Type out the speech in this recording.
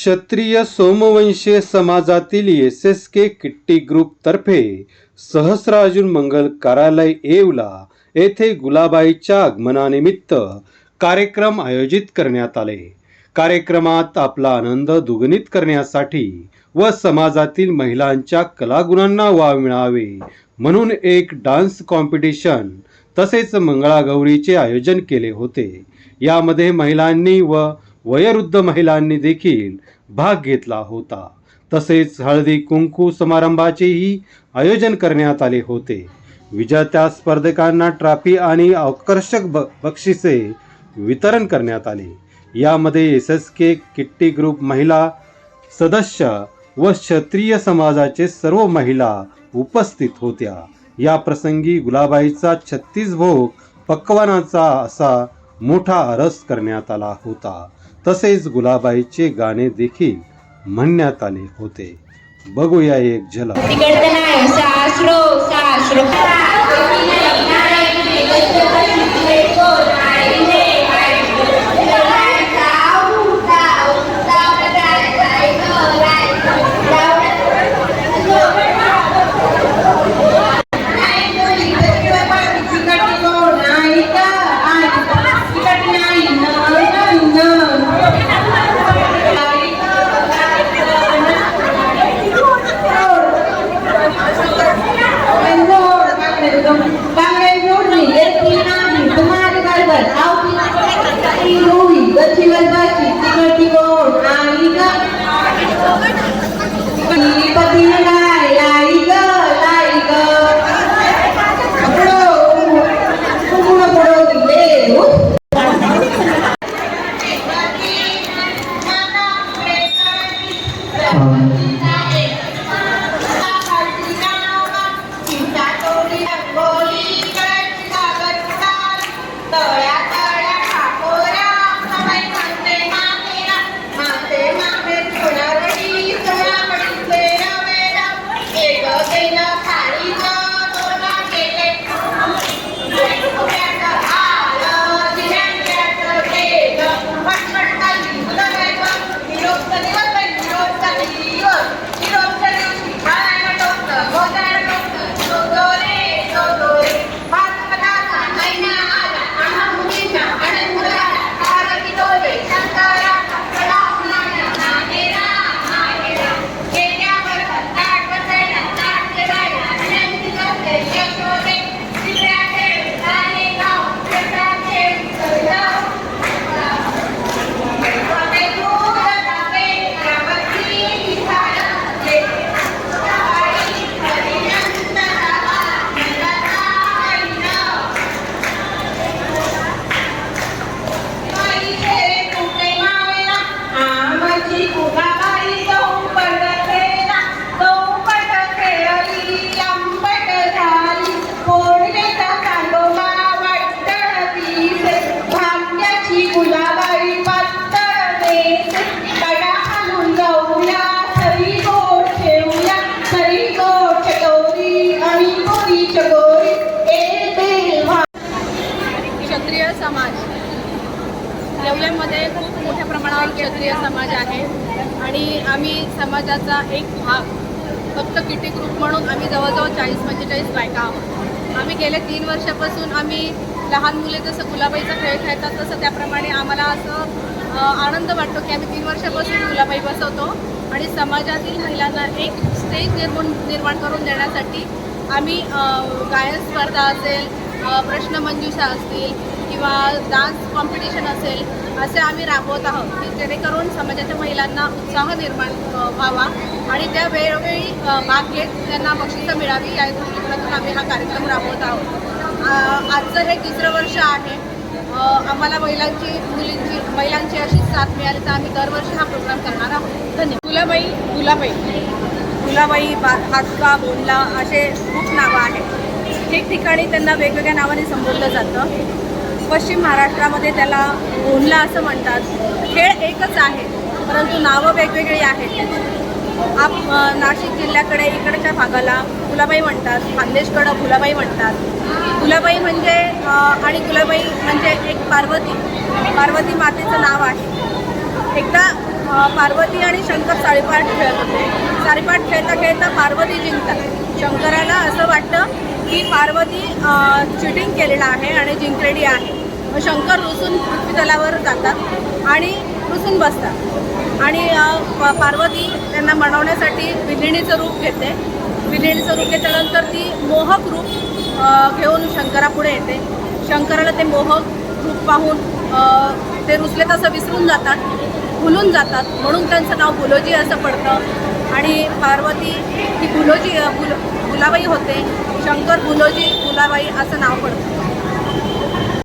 क्षत्रिय सोमवंशीय समाजातील S S K kitty group तर्फे सहस्रार्जुन मंगल कार्यालय येवला येथे गुलाबाईच्या आगमनानिमित्त कार्यक्रम आयोजित करण्यात आले. कार्यक्रमात आपला आनंद दुगणित करण्यासाठी व समाजातील महिलांच्या कलागुणांना वाव मिळावे म्हणून एक डान्स कॉम्पिटिशन तसेच मंगळागौरीचे आयोजन केले होते. यामध्ये महिलांनी व वयोवृद्ध महिलांनी देखील भाग घेतला होता. तसेच हळदी कुंकू समारंभाचेही आयोजन करण्यात आले होते. विजेत्या स्पर्धकांना ट्रॉफी आणि आकर्षक ब बक्षिसे वितरण करण्यात आले. यामध्ये S S K kitty group महिला सदस्य व क्षत्रिय समाजाचे सर्व महिला उपस्थित होत्या. या प्रसंगी गुलाबाईचा छत्तीस भोग पक्वानाचा असा मोठा आरस करण्यात आला होता. तसेच गुलाबाईचे गाणे देखील म्हणण्यात आले होते. बघूया एक झलक. सासरो सासरो. Yo येवल्यामध्ये खूप मोठ्या प्रमाणावर क्षत्रिय समाज आहे. आणि आम्ही समाजाचा एक भाग फक्त किटी ग्रुप म्हणून आम्ही जवळजवळ चाळीस पंचेचाळीस बायका आहोत. आम्ही गेले तीन वर्षापासून आम्ही लहान मुले जसं गुलाबाईचा खेळ खेळतात तसं त्याप्रमाणे आम्हाला असं आनंद वाटतो की आम्ही तीन वर्षापासून गुलाबाई बसवतो. आणि समाजातील महिलांना एक स्टेज निर्माण निर्माण करून देण्यासाठी आम्ही गायन स्पर्धा असेल प्रश्नमंजुषा असतील किंवा डान्स कॉम्पिटिशन असेल असे आम्ही राबवत आहोत की जेणेकरून समाजाच्या महिलांना उत्साह निर्माण व्हावा आणि त्या वेळोवेळी भाग घेत त्यांना बक्षिसं मिळावी या दृष्टिकोनातून आम्ही हा कार्यक्रम राबवत आहोत. आजचं हे तिसरं वर्ष आहे. आम्हाला महिलांची मुलींची महिलांची अशीच साथ मिळाली तर आम्ही दरवर्षी हा प्रोग्राम करणार आहोत. धन्यवाद. गुलाबाई गुलाबाई गुलाबाई बा हातका बोंडला असे खूप नावं आहेत. ठिकठिकाणी त्यांना वेगवेगळ्या नावाने संबोधलं जातं. पश्चिम महाराष्ट्रामध्ये त्याला बोंडला असं म्हणतात. खेळ एकच आहे परंतु नावं वेगवेगळी आहेत. आप नाशिक जिल्ह्याकडे इकडच्या भागाला गुलाबाई म्हणतात खानदेशकडं गुलाबाई म्हणतात. गुलाबाई म्हणजे आणि गुलाबाई म्हणजे एक पार्वती. पार्वती मातेचं नाव आहे. एकदा पार्वती आणि शंकर साडीपाठ खेळत होते. साडीपाठ खेळता खेळता पार्वती जिंकतात. शंकराला असं वाटतं की पार्वती चिटिंग केलेलं आहे आणि जिंकलेली आहे. शंकर रुसून पृथ्वीतलावर जातात आणि रुसून बसतात. आणि प- पार्वती त्यांना मनवण्यासाठी विलिणीचं रूप घेते. विलिणीचं रूप घेतल्यानंतर ती मोहक रूप घेऊन शंकरापुढे येते. शंकराला ते मोहक रूप पाहून ते रुसले तसं विसरून जातात भुलून जातात. म्हणून त्यांचं नाव गुलोजी असं पडतं. आणि पार्वती ही गुलोजी गुल गुलाबाई होते. शंकर गुलोजी गुलाबाई असं नाव पडतं.